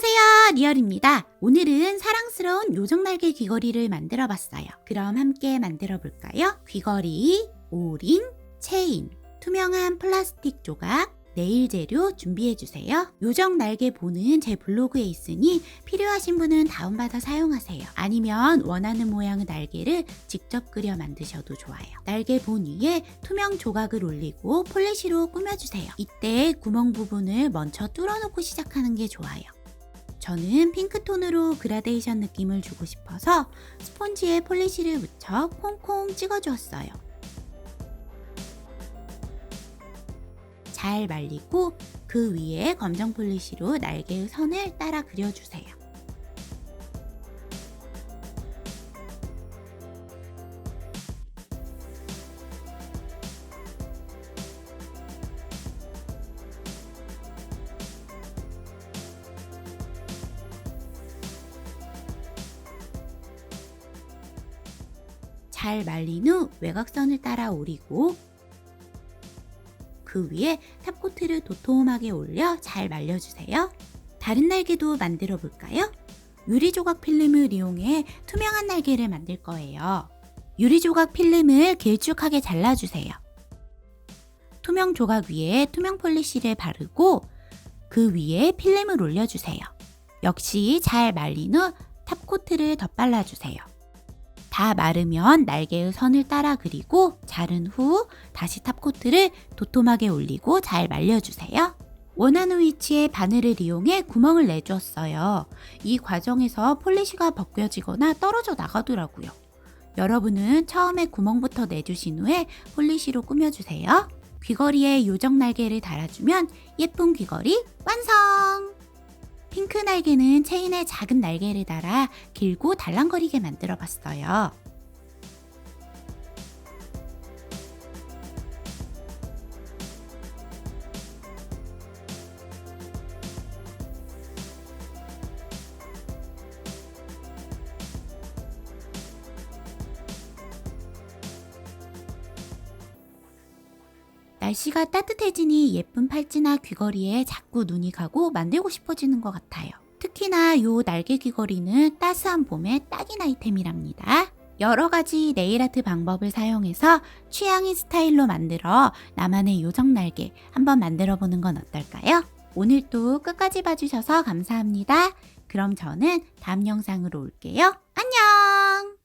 안녕하세요. 리얼입니다. 오늘은 사랑스러운 요정날개 귀걸이를 만들어 봤어요. 그럼 함께 만들어 볼까요? 귀걸이, 오링, 체인, 투명한 플라스틱 조각, 네일 재료 준비해 주세요. 요정 날개 보는 제 블로그에 있으니 필요하신 분은 다운받아 사용하세요. 아니면 원하는 모양의 날개를 직접 그려 만드셔도 좋아요. 날개 본 위에 투명 조각을 올리고 폴리시로 꾸며주세요. 이때 구멍 부분을 먼저 뚫어놓고 시작하는 게 좋아요 저는 핑크톤으로 그라데이션 느낌을 주고 싶어서 스펀지에 폴리시를 묻혀 콩콩 찍어주었어요. 잘 말리고 그 위에 검정 폴리시로 날개의 선을 따라 그려주세요. 잘 말린 후 외곽선을 따라 오리고 그 위에 탑코트를 도톰하게 올려 잘 말려주세요. 다른 날개도 만들어 볼까요? 유리 조각 필름을 이용해 투명한 날개를 만들 거예요. 유리 조각 필름을 길쭉하게 잘라주세요. 투명 조각 위에 투명 폴리시를 바르고 그 위에 필름을 올려주세요. 역시 잘 말린 후 탑코트를 덧발라주세요. 다 마르면 날개의 선을 따라 그리고 자른 후 다시 탑코트를 도톰하게 올리고 잘 말려주세요. 원하는 위치에 바늘을 이용해 구멍을 내주었어요. 이 과정에서 폴리시가 벗겨지거나 떨어져 나가더라고요. 여러분은 처음에 구멍부터 내주신 후에 폴리시로 꾸며주세요. 귀걸이에 요정 날개를 달아주면 예쁜 귀걸이 완성! 핑크 날개는 체인에 작은 날개를 달아 길고 달랑거리게 만들어 봤어요. 날씨가 따뜻해지니 예쁜 팔찌나 귀걸이에 자꾸 눈이 가고 만들고 싶어지는 것 같아요. 특히나 요 날개 귀걸이는 따스한 봄에 딱인 아이템이랍니다. 여러 가지 네일 아트 방법을 사용해서 취향인 스타일로 만들어 나만의 요정 날개 한번 만들어 보는 건 어떨까요? 오늘도 끝까지 봐주셔서 감사합니다. 그럼 저는 다음 영상으로 올게요.